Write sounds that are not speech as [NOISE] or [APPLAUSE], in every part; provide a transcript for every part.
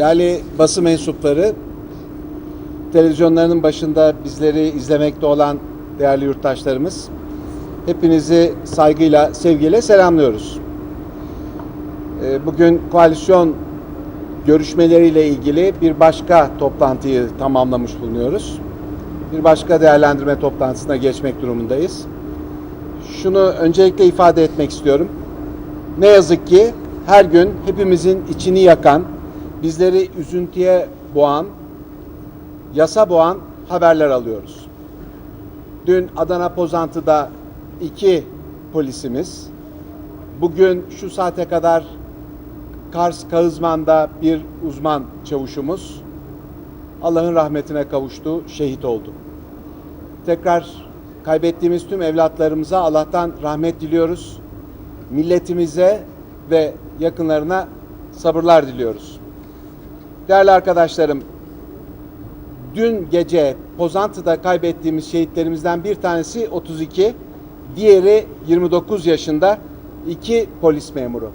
Değerli basın mensupları, televizyonlarının başında bizleri izlemekte olan değerli yurttaşlarımız, hepinizi saygıyla, sevgiyle selamlıyoruz. Ee, Bugün koalisyon görüşmeleriyle ilgili bir başka toplantıyı tamamlamış bulunuyoruz. Bir başka değerlendirme toplantısına geçmek durumundayız. Şunu öncelikle ifade etmek istiyorum. Ne yazık ki her gün hepimizin içini yakan, bizleri üzüntüye boğan, yasa boğan haberler alıyoruz. Dün Adana Pozantı'da iki polisimiz, bugün şu saate kadar Kars Kağızman'da bir uzman çavuşumuz Allah'ın rahmetine kavuştu, şehit oldu. Tekrar kaybettiğimiz tüm evlatlarımıza Allah'tan rahmet diliyoruz. Milletimize ve yakınlarına sabırlar diliyoruz. Değerli arkadaşlarım, dün gece Pozantı'da kaybettiğimiz şehitlerimizden bir tanesi 32, diğeri 29 yaşında iki polis memuru.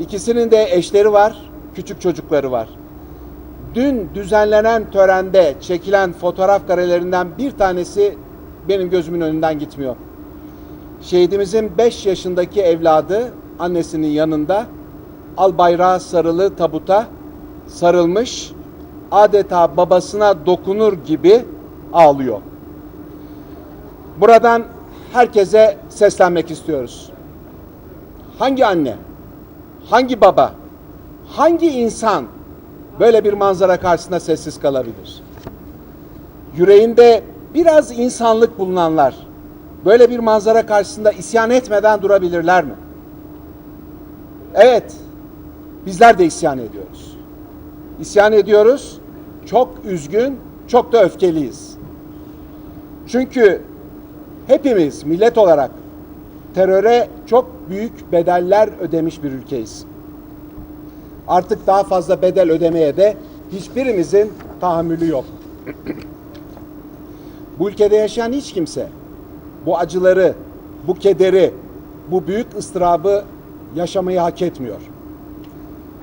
İkisinin de eşleri var, küçük çocukları var. Dün düzenlenen törende çekilen fotoğraf karelerinden bir tanesi benim gözümün önünden gitmiyor. Şehidimizin 5 yaşındaki evladı annesinin yanında al bayrağı sarılı tabuta sarılmış adeta babasına dokunur gibi ağlıyor. Buradan herkese seslenmek istiyoruz. Hangi anne, hangi baba, hangi insan böyle bir manzara karşısında sessiz kalabilir? Yüreğinde biraz insanlık bulunanlar böyle bir manzara karşısında isyan etmeden durabilirler mi? Evet, bizler de isyan ediyoruz. İsyan ediyoruz, çok üzgün, çok da öfkeliyiz. Çünkü hepimiz millet olarak teröre çok büyük bedeller ödemiş bir ülkeyiz. Artık daha fazla bedel ödemeye de hiçbirimizin tahammülü yok. [CLEARS THROAT] bu ülkede yaşayan hiç kimse bu acıları, bu kederi, bu büyük ıstırabı yaşamayı hak etmiyor.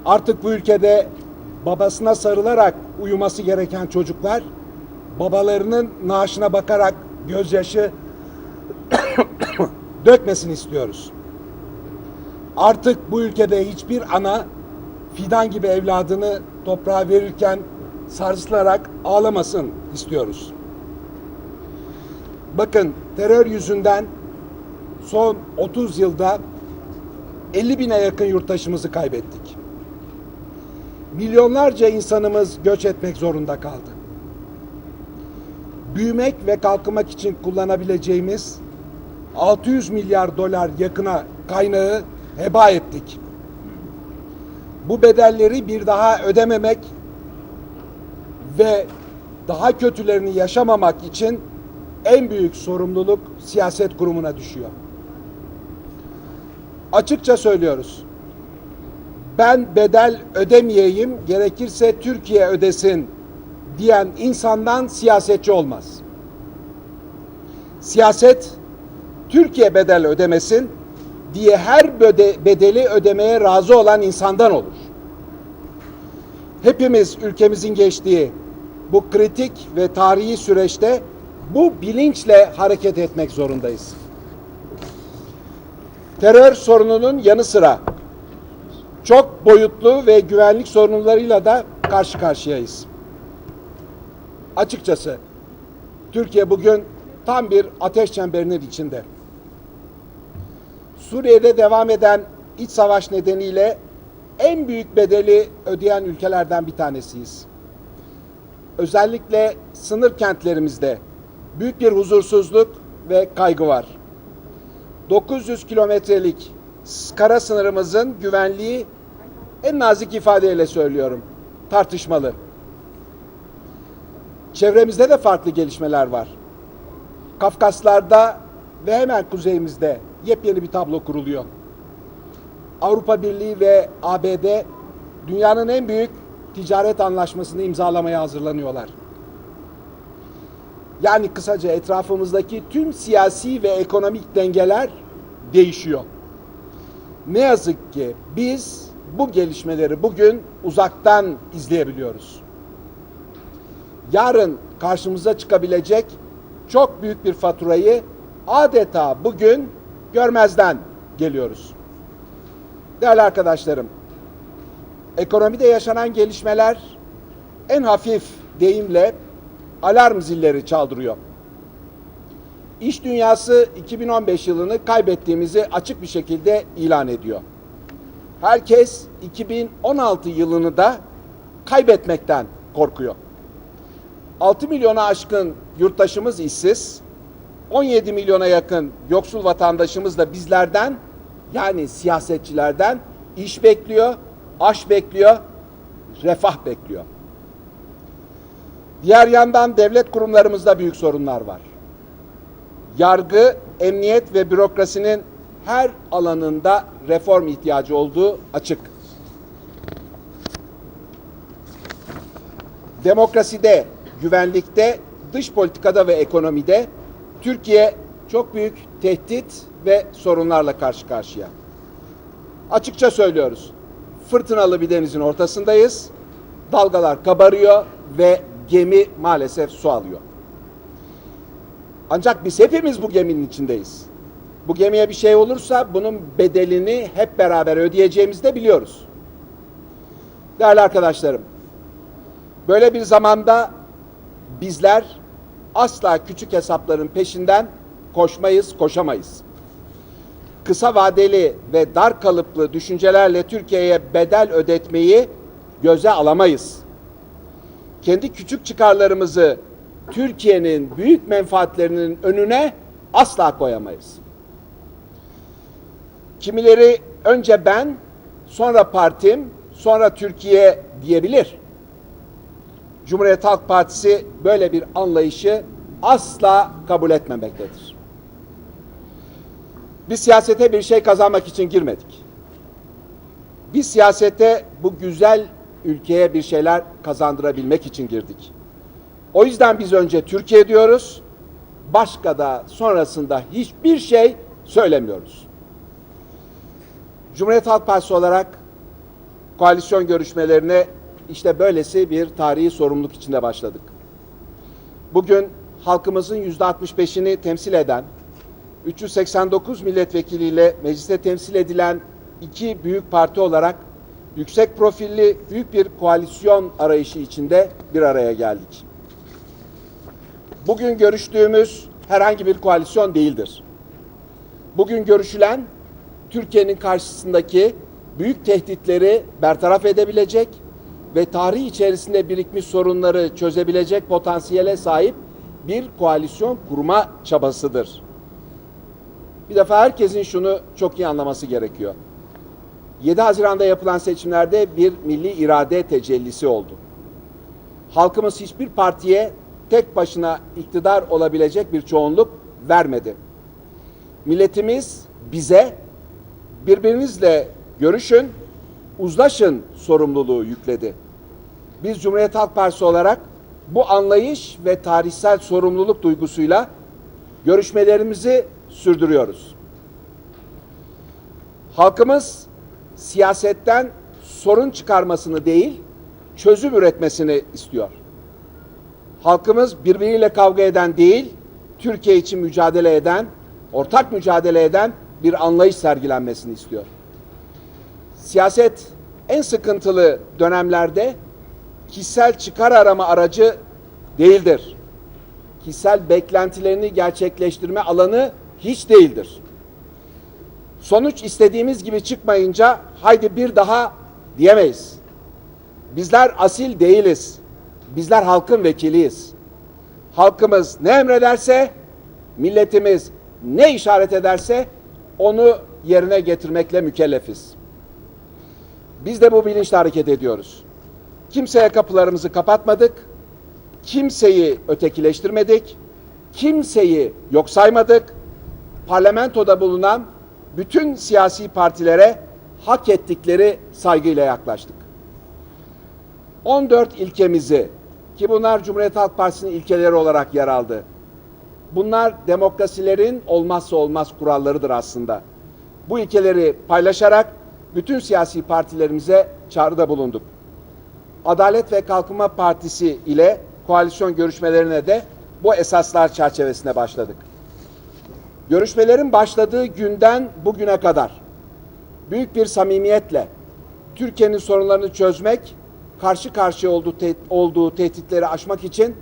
Artık bu ülkede babasına sarılarak uyuması gereken çocuklar babalarının naaşına bakarak gözyaşı [COUGHS] dökmesini istiyoruz. Artık bu ülkede hiçbir ana fidan gibi evladını toprağa verirken sarsılarak ağlamasın istiyoruz. Bakın terör yüzünden son 30 yılda 50 bine yakın yurttaşımızı kaybettik. Milyonlarca insanımız göç etmek zorunda kaldı. Büyümek ve kalkınmak için kullanabileceğimiz 600 milyar dolar yakına kaynağı heba ettik. Bu bedelleri bir daha ödememek ve daha kötülerini yaşamamak için en büyük sorumluluk siyaset kurumuna düşüyor. Açıkça söylüyoruz. Ben bedel ödemeyeyim, gerekirse Türkiye ödesin diyen insandan siyasetçi olmaz. Siyaset Türkiye bedel ödemesin diye her bedeli ödemeye razı olan insandan olur. Hepimiz ülkemizin geçtiği bu kritik ve tarihi süreçte bu bilinçle hareket etmek zorundayız. Terör sorununun yanı sıra çok boyutlu ve güvenlik sorunlarıyla da karşı karşıyayız. Açıkçası Türkiye bugün tam bir ateş çemberinin içinde. Suriye'de devam eden iç savaş nedeniyle en büyük bedeli ödeyen ülkelerden bir tanesiyiz. Özellikle sınır kentlerimizde büyük bir huzursuzluk ve kaygı var. 900 kilometrelik kara sınırımızın güvenliği en nazik ifadeyle söylüyorum tartışmalı. Çevremizde de farklı gelişmeler var. Kafkaslar'da ve hemen kuzeyimizde yepyeni bir tablo kuruluyor. Avrupa Birliği ve ABD dünyanın en büyük ticaret anlaşmasını imzalamaya hazırlanıyorlar. Yani kısaca etrafımızdaki tüm siyasi ve ekonomik dengeler değişiyor. Ne yazık ki biz bu gelişmeleri bugün uzaktan izleyebiliyoruz. Yarın karşımıza çıkabilecek çok büyük bir faturayı adeta bugün görmezden geliyoruz. Değerli arkadaşlarım, ekonomide yaşanan gelişmeler en hafif deyimle alarm zilleri çaldırıyor. İş dünyası 2015 yılını kaybettiğimizi açık bir şekilde ilan ediyor. Herkes 2016 yılını da kaybetmekten korkuyor. 6 milyona aşkın yurttaşımız işsiz, 17 milyona yakın yoksul vatandaşımız da bizlerden yani siyasetçilerden iş bekliyor, aş bekliyor, refah bekliyor. Diğer yandan devlet kurumlarımızda büyük sorunlar var. Yargı, emniyet ve bürokrasinin her alanında reform ihtiyacı olduğu açık. Demokraside, güvenlikte, dış politikada ve ekonomide Türkiye çok büyük tehdit ve sorunlarla karşı karşıya. Açıkça söylüyoruz. Fırtınalı bir denizin ortasındayız. Dalgalar kabarıyor ve gemi maalesef su alıyor. Ancak biz hepimiz bu geminin içindeyiz. Bu gemiye bir şey olursa bunun bedelini hep beraber ödeyeceğimizi de biliyoruz. Değerli arkadaşlarım, böyle bir zamanda bizler asla küçük hesapların peşinden koşmayız, koşamayız. Kısa vadeli ve dar kalıplı düşüncelerle Türkiye'ye bedel ödetmeyi göze alamayız. Kendi küçük çıkarlarımızı Türkiye'nin büyük menfaatlerinin önüne asla koyamayız. Kimileri önce ben, sonra partim, sonra Türkiye diyebilir. Cumhuriyet Halk Partisi böyle bir anlayışı asla kabul etmemektedir. Biz siyasete bir şey kazanmak için girmedik. Biz siyasete bu güzel ülkeye bir şeyler kazandırabilmek için girdik. O yüzden biz önce Türkiye diyoruz, başka da sonrasında hiçbir şey söylemiyoruz. Cumhuriyet Halk Partisi olarak koalisyon görüşmelerine işte böylesi bir tarihi sorumluluk içinde başladık. Bugün halkımızın yüzde 65'ini temsil eden 389 milletvekiliyle mecliste temsil edilen iki büyük parti olarak yüksek profilli büyük bir koalisyon arayışı içinde bir araya geldik. Bugün görüştüğümüz herhangi bir koalisyon değildir. Bugün görüşülen Türkiye'nin karşısındaki büyük tehditleri bertaraf edebilecek ve tarih içerisinde birikmiş sorunları çözebilecek potansiyele sahip bir koalisyon kurma çabasıdır. Bir defa herkesin şunu çok iyi anlaması gerekiyor. 7 Haziran'da yapılan seçimlerde bir milli irade tecellisi oldu. Halkımız hiçbir partiye tek başına iktidar olabilecek bir çoğunluk vermedi. Milletimiz bize birbirinizle görüşün, uzlaşın sorumluluğu yükledi. Biz Cumhuriyet Halk Partisi olarak bu anlayış ve tarihsel sorumluluk duygusuyla görüşmelerimizi sürdürüyoruz. Halkımız siyasetten sorun çıkarmasını değil, çözüm üretmesini istiyor. Halkımız birbiriyle kavga eden değil, Türkiye için mücadele eden, ortak mücadele eden bir anlayış sergilenmesini istiyor. Siyaset en sıkıntılı dönemlerde kişisel çıkar arama aracı değildir. Kişisel beklentilerini gerçekleştirme alanı hiç değildir. Sonuç istediğimiz gibi çıkmayınca haydi bir daha diyemeyiz. Bizler asil değiliz. Bizler halkın vekiliyiz. Halkımız ne emrederse, milletimiz ne işaret ederse onu yerine getirmekle mükellefiz. Biz de bu bilinçle hareket ediyoruz. Kimseye kapılarımızı kapatmadık. Kimseyi ötekileştirmedik. Kimseyi yok saymadık. Parlamentoda bulunan bütün siyasi partilere hak ettikleri saygıyla yaklaştık. 14 ilkemizi ki bunlar Cumhuriyet Halk Partisi'nin ilkeleri olarak yer aldı. Bunlar demokrasilerin olmazsa olmaz kurallarıdır aslında. Bu ilkeleri paylaşarak bütün siyasi partilerimize çağrıda bulunduk. Adalet ve Kalkınma Partisi ile koalisyon görüşmelerine de bu esaslar çerçevesinde başladık. Görüşmelerin başladığı günden bugüne kadar büyük bir samimiyetle Türkiye'nin sorunlarını çözmek, karşı karşıya olduğu, te- olduğu tehditleri aşmak için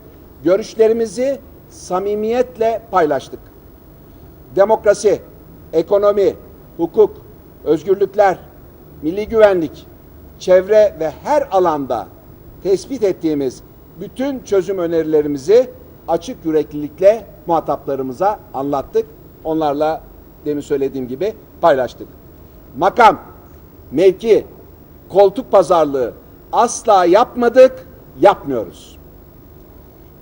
görüşlerimizi samimiyetle paylaştık. Demokrasi, ekonomi, hukuk, özgürlükler, milli güvenlik, çevre ve her alanda tespit ettiğimiz bütün çözüm önerilerimizi açık yüreklilikle muhataplarımıza anlattık. Onlarla demin söylediğim gibi paylaştık. Makam, mevki, koltuk pazarlığı asla yapmadık, yapmıyoruz.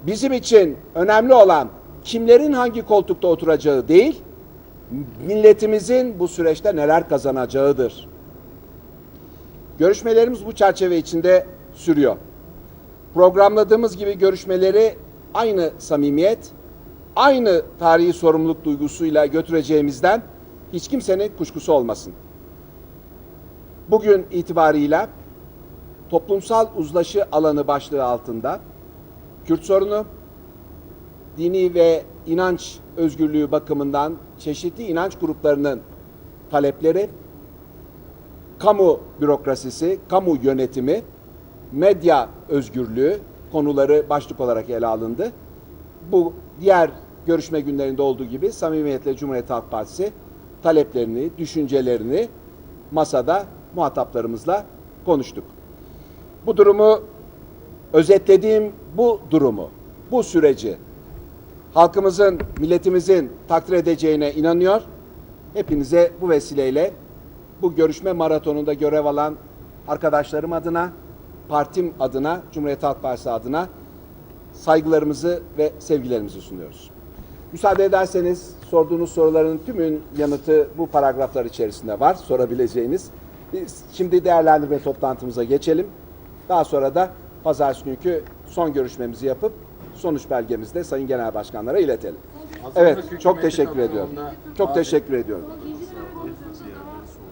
Bizim için önemli olan kimlerin hangi koltukta oturacağı değil, milletimizin bu süreçte neler kazanacağıdır. Görüşmelerimiz bu çerçeve içinde sürüyor. Programladığımız gibi görüşmeleri aynı samimiyet, aynı tarihi sorumluluk duygusuyla götüreceğimizden hiç kimsenin kuşkusu olmasın. Bugün itibarıyla toplumsal uzlaşı alanı başlığı altında Kürt sorunu, dini ve inanç özgürlüğü bakımından çeşitli inanç gruplarının talepleri, kamu bürokrasisi, kamu yönetimi, medya özgürlüğü konuları başlık olarak ele alındı. Bu diğer görüşme günlerinde olduğu gibi samimiyetle Cumhuriyet Halk Partisi taleplerini, düşüncelerini masada muhataplarımızla konuştuk. Bu durumu özetlediğim bu durumu, bu süreci halkımızın, milletimizin takdir edeceğine inanıyor. Hepinize bu vesileyle bu görüşme maratonunda görev alan arkadaşlarım adına, partim adına, Cumhuriyet Halk Partisi adına saygılarımızı ve sevgilerimizi sunuyoruz. Müsaade ederseniz sorduğunuz soruların tümün yanıtı bu paragraflar içerisinde var sorabileceğiniz. Biz şimdi değerlendirme toplantımıza geçelim. Daha sonra da pazartesi günkü son görüşmemizi yapıp sonuç belgemizi de Sayın Genel Başkanlara iletelim. Evet, çok teşekkür ediyorum. Çok teşekkür ediyorum.